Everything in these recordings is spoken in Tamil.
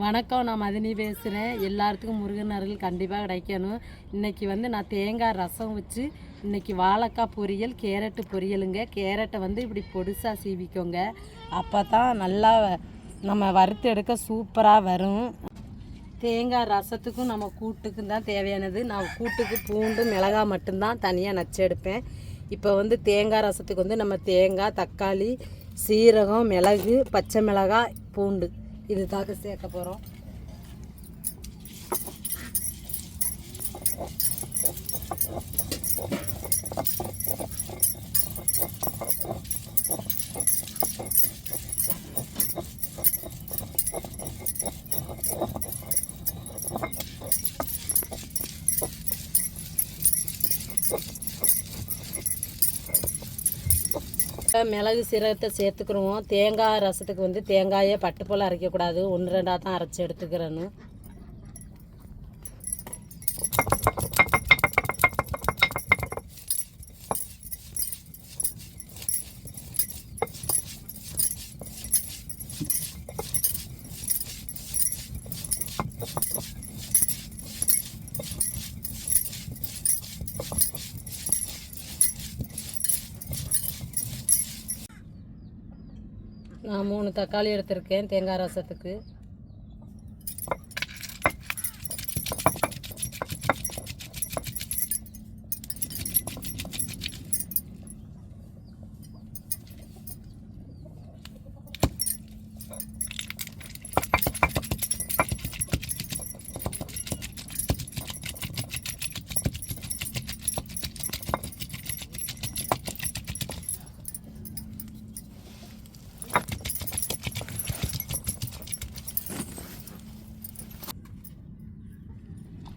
வணக்கம் நான் மதினி பேசுகிறேன் எல்லாத்துக்கும் முருகன் அருள் கண்டிப்பாக கிடைக்கணும். இன்றைக்கி வந்து நான் தேங்காய் ரசம் வச்சு இன்னைக்கு வாழைக்காய் பொரியல் கேரட்டு பொரியலுங்க. கேரட்டை வந்து இப்படி பொடிசாக சீவிக்கோங்க. அப்போ தான் நல்லா நம்ம வறுத்து எடுக்க சூப்பராக வரும். தேங்காய் ரசத்துக்கும் நம்ம கூட்டுக்கும் தான் தேவையானது. நான் கூட்டுக்கு பூண்டு மிளகாய் மட்டும்தான் தனியாக நச்சு எடுப்பேன். இப்போ வந்து தேங்காய் ரசத்துக்கு வந்து நம்ம தேங்காய் தக்காளி சீரகம் மிளகு பச்சை மிளகாய் பூண்டு. இது தாக்க சேர்க்க போகிறோம் மிளகு சீரகத்தை சேர்த்துக்கிறோம் தேங்காய் ரசத்துக்கு வந்து தேங்காயை பட்டு போல் அரைக்கக்கூடாது ஒன்று ரெண்டாக தான் அரைச்சி எடுத்துக்கிறேன்னு. நான் மூணு தக்காளி எடுத்திருக்கேன் தேங்காய் ரசத்துக்கு.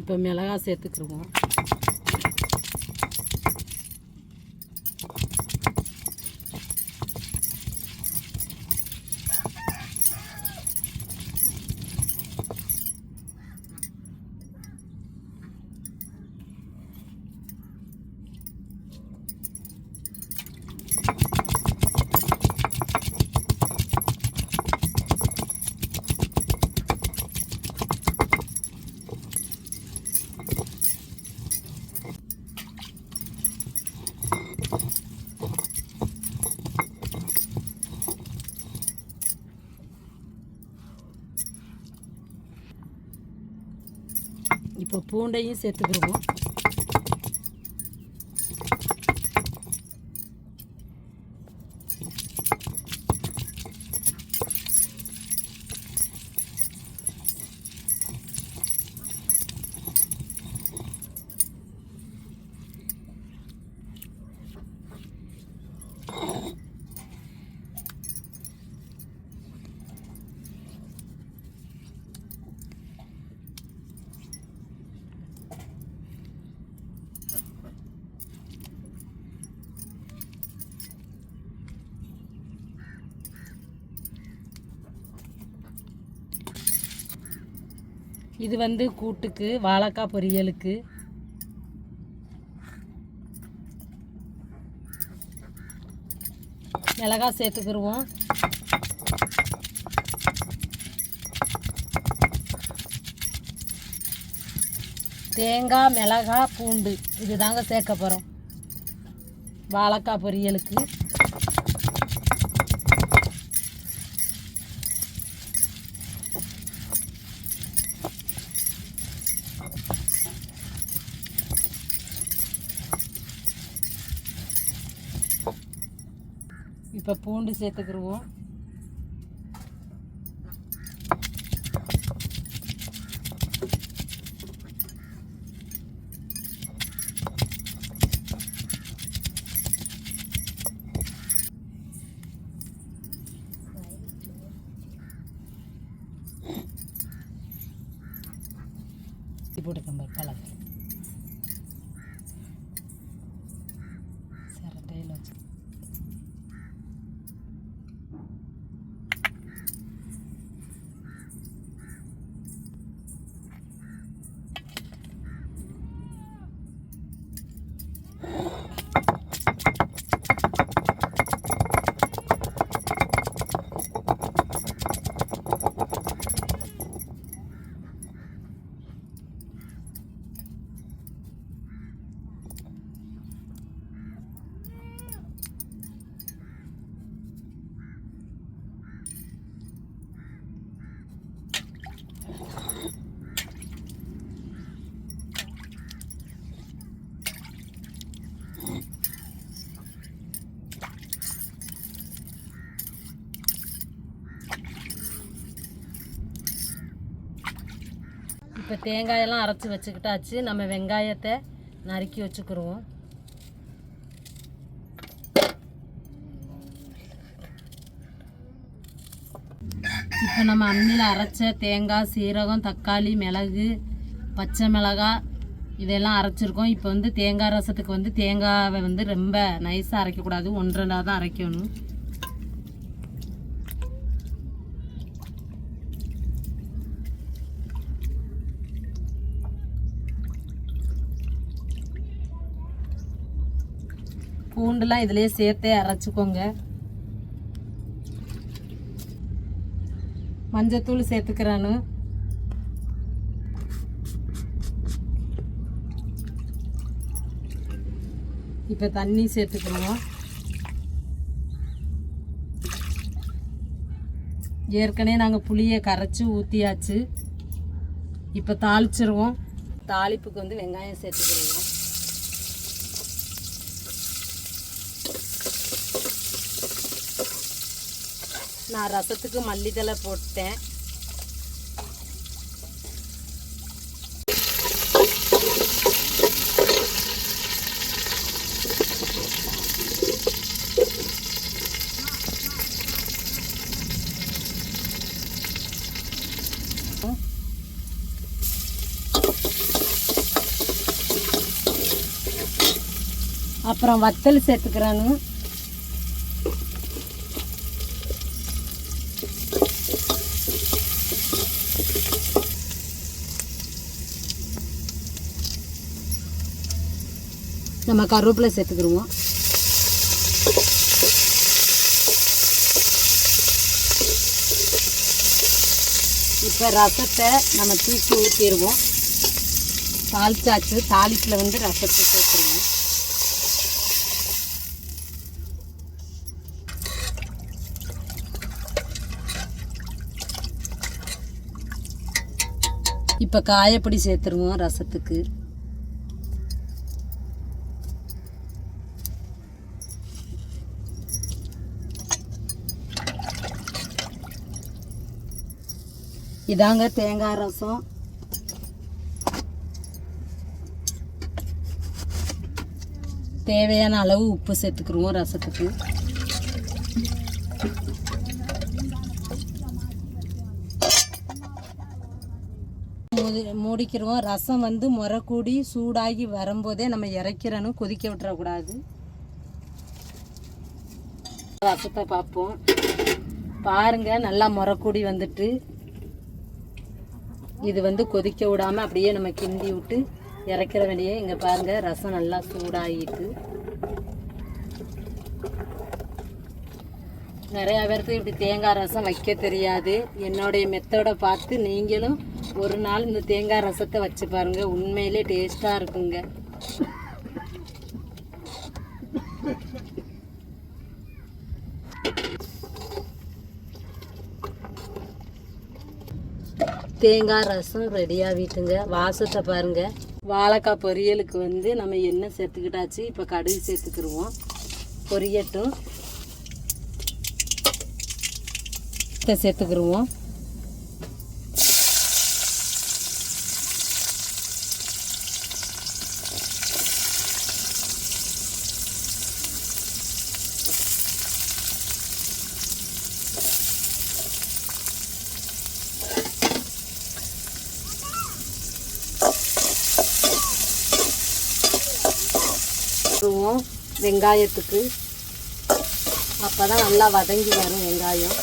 இப்போ மிளகா சேர்த்துக்கிருவோம் இப்போ பூண்டையும் சேர்த்துக்கிடுவோம் இது வந்து கூட்டுக்கு வாழைக்காய் பொரியலுக்கு. மிளகாய் சேர்த்துக்கிருவோம். தேங்காய் மிளகாய் பூண்டு இது தாங்க சேர்க்க போகிறோம் வாழைக்காய் பொரியலுக்கு. இப்போ பூண்டு சேர்த்துக்கிருவோம். இப்போ தேங்காயெல்லாம் அரைச்சி வச்சுக்கிட்டாச்சு. நம்ம வெங்காயத்தை நறுக்கி வச்சுக்கிடுவோம் இப்போ நம்ம அம்மியில் அரைச்ச தேங்காய் சீரகம் தக்காளி மிளகு பச்சை மிளகாய் இதெல்லாம் அரைச்சிருக்கோம். இப்போ வந்து தேங்காய் ரசத்துக்கு வந்து தேங்காவை வந்து ரொம்ப நைஸாக அரைக்கக்கூடாது. ஒன்றரை தான் அரைக்கணும். பூண்டுலாம் இதுலேயே சேர்த்தே அரைச்சிக்கோங்க. மஞ்சத்தூள் சேர்த்துக்கிறானு. இப்போ தண்ணி சேர்த்துக்கணும். ஏற்கனவே நாங்கள் புளியை கரைச்சி ஊற்றியாச்சு இப்போ தாளிச்சிருவோம். தாளிப்புக்கு வந்து வெங்காயம் சேர்த்துக்கிறோம். நான் ரசத்துக்கு மல்லித்தலை போட்டேன். அப்புறம் வத்தல் சேர்த்துக்கிறானு நம்ம கருவேப்பிலை சேர்த்துக்கிருவோம் இப்போ ரசத்தை நம்ம தூக்கி ஊற்றிடுவோம் தாளிச்சாச்சு. தாளிப்பில் வந்து ரசத்தை சேர்த்துருவோம். இப்போ காயப்பொடி சேர்த்துருவோம் ரசத்துக்கு. இதாங்க தேங்காய் ரசம். தேவையான அளவு உப்பு சேர்த்துக்குருவோம் ரசத்துக்கு. மூடி- ரசம் வந்து முறக்கூடி சூடாகி வரும்போதே நம்ம இறக்கிறனும் கொதிக்க விட்டுறக்கூடாது. ரசத்தை பார்ப்போம். பாருங்கள் நல்லா முறக்கூடி வந்துட்டு. இது வந்து கொதிக்க விடாமல் அப்படியே நம்ம கிண்டி விட்டு இறக்கிற வேண்டியே இங்கே பாருங்கள் ரசம் நல்லா சூடாகிட்டு நிறையா பேருக்கு இப்படி தேங்காய் ரசம் வைக்க தெரியாது. என்னுடைய மெத்தடை பார்த்து நீங்களும் ஒரு நாள் இந்த தேங்காய் ரசத்தை வச்சு பாருங்க உண்மையிலே டேஸ்ட்டாக இருக்குங்க. தேங்காய் ரசம் ரெடியாக வீட்டுங்க. வாசத்தை பாருங்கள் வாழைக்காய் பொரியலுக்கு வந்து நம்ம எண்ணெய் சேர்த்துக்கிட்டாச்சு. இப்போ கடுகு சேர்த்துக்கிடுவோம் பொரியட்டும். சேர்த்துக்கிடுவோம் சேர்த்துக்கிருவோம் போட்டுருவோம் வெங்காயத்துக்கு. அப்போ தான் நல்லா வதங்கி வரும் வெங்காயம்.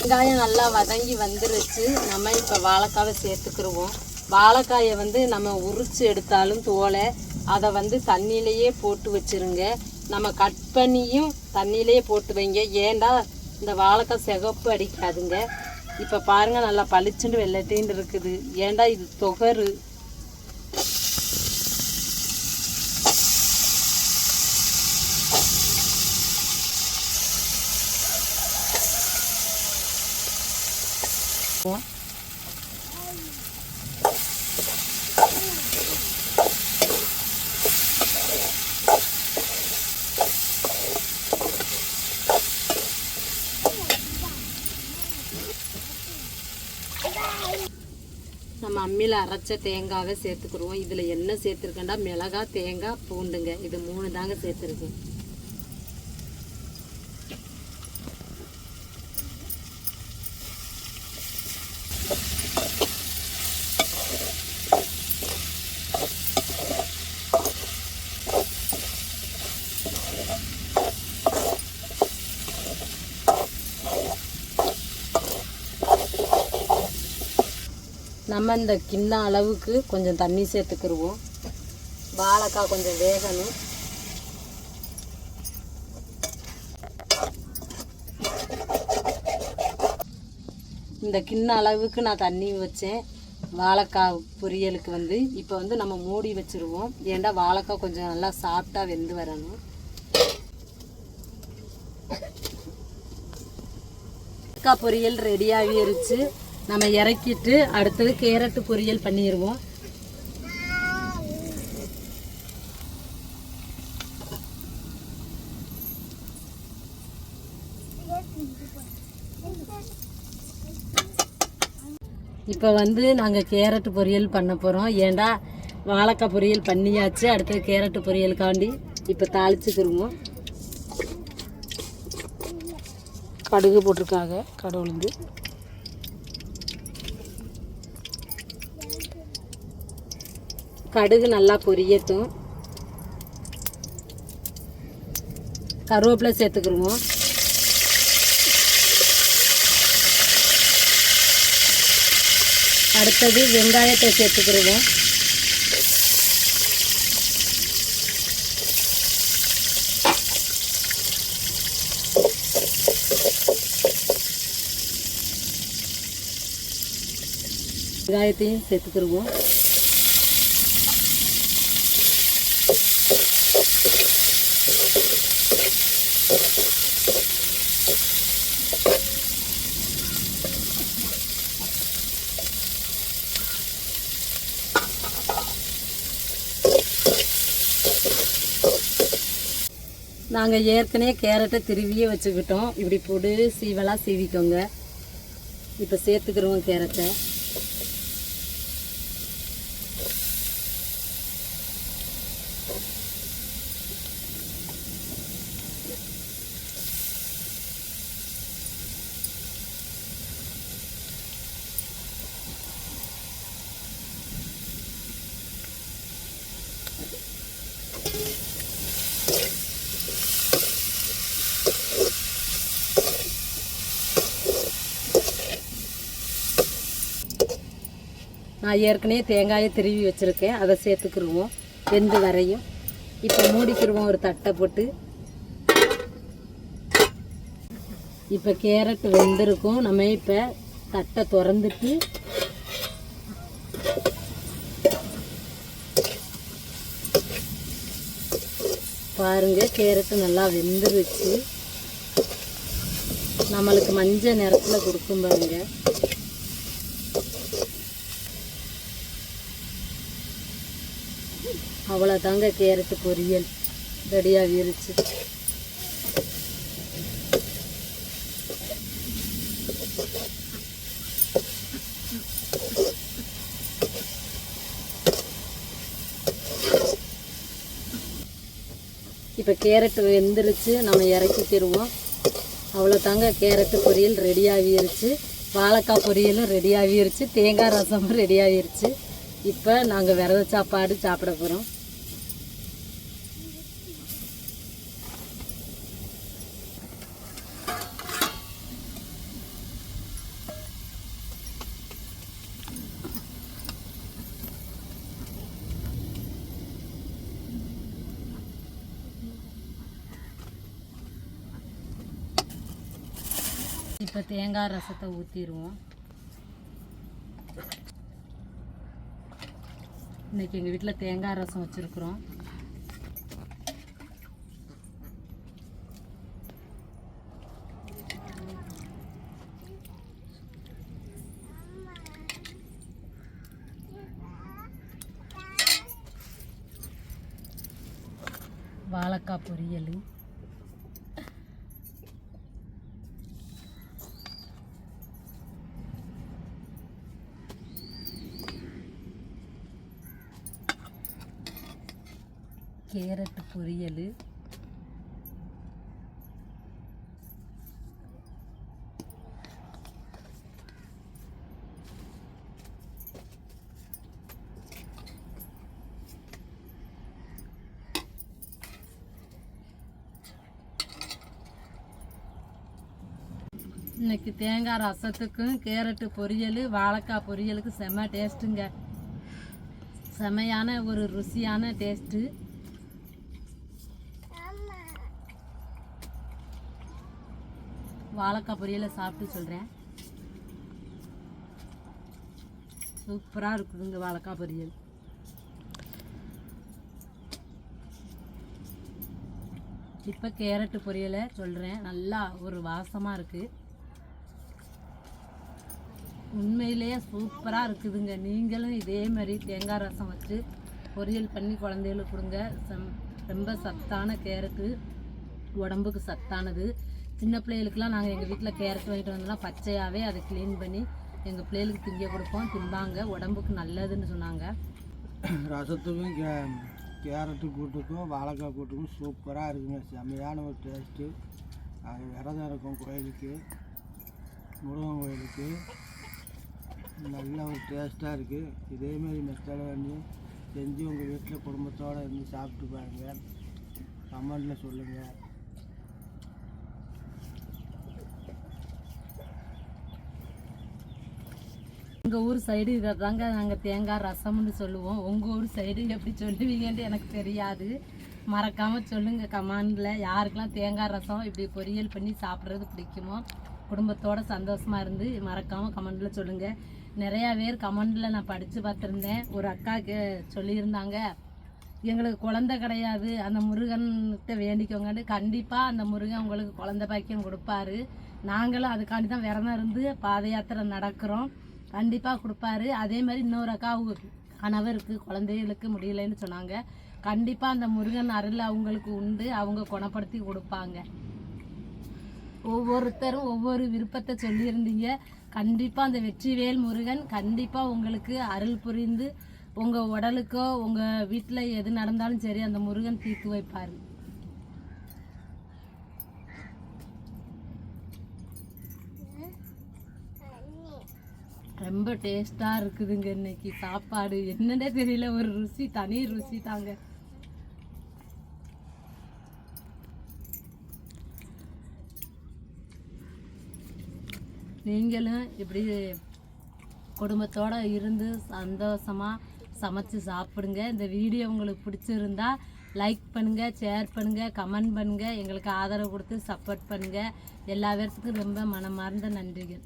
வெங்காயம் நல்லா வதங்கி வந்துருச்சு. நம்ம இப்போ வாழைக்காவை சேர்த்துக்கிருவோம். வாழைக்காயை வந்து நம்ம உரிச்சு எடுத்தாலும் தோலை. அதை வந்து தண்ணியிலேயே போட்டு வச்சிருங்க. நம்ம கட் பண்ணியும் தண்ணியிலேயே போட்டு வைங்க. ஏண்டா இந்த வாழைக்காய் சிகப்பு அடிக்காதுங்க. இப்போ பாருங்கள் நல்லா பளிச்சுண்டு வெள்ளட்டின்னு இருக்குது. ஏண்டா இது தொகரு? அரைச்ச தேங்காவை சேர்த்துக்குருவோம். இதில் என்ன சேர்த்துருக்கேன்டா மிளகா தேங்காய் பூண்டுங்க. இது மூணு தாங்க சேர்த்துருக்கேன். நம்ம இந்த கிண்ண அளவுக்கு கொஞ்சம் தண்ணி சேர்த்துக்கிடுவோம் வாழைக்காய் கொஞ்சம் வேகணும். இந்த கிண்ண அளவுக்கு நான் தண்ணி வச்சேன். வாழைக்காய் பொரியலுக்கு வந்து. இப்போ வந்து நம்ம மூடி வச்சுருவோம். ஏன்டா வாழைக்காய் கொஞ்சம் நல்லா சாஃப்டாக வெந்து வரணும். வாழைக்காய் பொரியல் ரெடியாகி இருச்சு நம்ம இறக்கிட்டு அடுத்தது கேரட்டு பொரியல் பண்ணிடுவோம் இப்போ வந்து நாங்கள் கேரட்டு பொரியல் பண்ண போகிறோம் ஏண்டா வாழைக்காய் பொரியல் பண்ணியாச்சு அடுத்தது கேரட்டு பொரியலுக்காண்டி இப்போ தாளிச்சுக்கிருவோம் கடுகு போட்டிருக்காங்க கடை கடுகு நல்லா பொரியட்டும். கருவேப்பிலை சேர்த்துக்கிருவோம். அடுத்தது வெங்காயத்தை சேர்த்துக்கிருவோம். வெங்காயத்தையும் சேர்த்துக்கிருவோம். நாங்கள் ஏற்கனவே கேரட்டை திருவியே வச்சுக்கிட்டோம். இப்படி பொடு சீவலாக சீவிக்கோங்க. இப்போ சேர்த்துக்கிறோம் கேரட்டை. நான் ஏற்கனவே தேங்காயை திருவி வச்சுருக்கேன். அதை சேர்த்துக்கிருவோம். வெந்து வரையும். இப்போ மூடிக்கிருவோம் ஒரு தட்டை போட்டு. இப்போ கேரட் வெந்திருக்கும் நம்ம இப்போ தட்டை திறந்துட்டு பாருங்க கேரட்டு நல்லா வெந்துருச்சு. நம்மளுக்கு மஞ்சள் நிறத்தில் கொடுக்கும் பாருங்க. அவ்வளோதாங்க கேரட்டு பொரியல். ரெடியாகிருச்சு இப்போ கேரட்டு வெந்துருச்சு. நம்ம இறக்கிக்கிடுவோம் அவ்வளோதாங்க கேரட்டு பொரியல் ரெடி ஆகிருச்சு வாழைக்காய் பொரியலும் ரெடி ஆகிருச்சு தேங்காய் ரசமும் ரெடி ஆகிருச்சு இப்போ நாங்கள் விரத சாப்பாடு சாப்பிட போகிறோம் இப்போ தேங்காய் ரசத்தை ஊற்றிடுவோம் இன்றைக்கி எங்கள் வீட்டில் தேங்காய் ரசம் வச்சுருக்குறோம். வாழைக்காய் பொரியல். கேரட் பொரியல். இன்னைக்கு தேங்காய் ரசத்துக்கும் கேரட்டு பொரியல் வாழைக்காய் பொரியலுக்கு செம்ம டேஸ்ட்டுங்க. செமையான ஒரு ருசியான டேஸ்ட்டு. வாழைக்காய் பொரியலை சாப்பிட்டு சொல்கிறேன் சூப்பராக இருக்குதுங்க வாழைக்காய் பொரியல். இப்போ கேரட்டு பொரியலை சொல்கிறேன் நல்லா ஒரு வாசமாக இருக்குது உண்மையிலேயே சூப்பராக இருக்குதுங்க. நீங்களும் இதே மாதிரி தேங்காய் ரசம் வச்சு பொரியல் பண்ணி குழந்தைகளுக்கு கொடுங்க. செம் ரொம்ப சத்தான கேரட்டு உடம்புக்கு சத்தானது. சின்ன பிள்ளைகளுக்குலாம் நாங்கள் எங்கள் வீட்டில் கேரட் வாங்கிட்டு வந்தோம்னா பச்சையாகவே அதை க்ளீன் பண்ணி எங்கள் பிள்ளைகளுக்கு திங்க கொடுப்போம் திம்பாங்க. உடம்புக்கு நல்லதுன்னு சொன்னாங்க. ரசத்துக்கும் கே கேரட்டு கூட்டுக்கும் வாழைக்காய் கூட்டுக்கும் சூப்பராக இருக்குங்க. செம்மையான ஒரு டேஸ்ட்டு அது விரதம் இருக்கும் கோயிலுக்கு முருகன் கோயிலுக்கு. நல்ல ஒரு டேஸ்ட்டாக இருக்குது இதேமாரி மெத்தடை வந்து செஞ்சு உங்கள் வீட்டில் குடும்பத்தோடு இருந்து சாப்பிட்டு பாருங்கள் கமெண்டில் சொல்லுங்கள் எங்கள் ஊர் சைடு இதை தாங்க நாங்கள் தேங்காய் ரசம்னு சொல்லுவோம். உங்கள் ஊர் சைடு எப்படி சொல்லுவீங்கன்ட்டு எனக்கு தெரியாது. மறக்காமல் சொல்லுங்கள் கமாண்டில். யாருக்கெல்லாம் தேங்காய் ரசம் இப்படி பொரியல் பண்ணி சாப்பிட்றது பிடிக்குமோ குடும்பத்தோடு சந்தோஷமாக இருந்து மறக்காமல் கமெண்டில் சொல்லுங்கள் நிறையா பேர் கமெண்டில் நான் படித்து பார்த்துருந்தேன். ஒரு அக்காவுக்கு சொல்லியிருந்தாங்க எங்களுக்கு குழந்த கிடையாது. அந்த முருகன்கிட்ட வேண்டிக்கோங்கன்னு. கண்டிப்பாக அந்த முருகன் உங்களுக்கு குழந்த பாக்கியம் கொடுப்பாரு. நாங்களும் அதுக்காண்டி தான் விரதம் இருந்து பாத யாத்திரை நடக்கிறோம். கண்டிப்பாக கொடுப்பாரு. அதே மாதிரி இன்னொரு அக்காவுக்கு கணவருக்கு குழந்தைகளுக்கு முடியலைன்னு சொன்னாங்க. கண்டிப்பாக அந்த முருகன் அருள் அவங்களுக்கு உண்டு. அவங்க குணப்படுத்தி கொடுப்பாங்க. ஒவ்வொருத்தரும் ஒவ்வொரு விருப்பத்தை சொல்லியிருந்தீங்க. கண்டிப்பாக அந்த வெற்றிவேல் முருகன் கண்டிப்பாக உங்களுக்கு அருள் புரிந்து உங்கள் உடலுக்கோ உங்கள் வீட்டில் எது நடந்தாலும் சரி அந்த முருகன் தீர்த்து வைப்பார். ரொம்ப டேஸ்ட்டாக இருக்குதுங்க இன்னைக்கு சாப்பாடு. என்னன்னே தெரியல ஒரு ருசி தனி ருசி தாங்க. நீங்களும் இப்படி குடும்பத்தோடு இருந்து சந்தோஷமாக சமைச்சு சாப்பிடுங்க. இந்த வீடியோ உங்களுக்கு பிடிச்சிருந்தா லைக் பண்ணுங்கள் ஷேர் பண்ணுங்கள் கமெண்ட் பண்ணுங்கள் எங்களுக்கு ஆதரவு கொடுத்து சப்போர்ட் பண்ணுங்கள் எல்லா பேர்த்துக்கும் ரொம்ப மனமார்ந்த நன்றிகள்.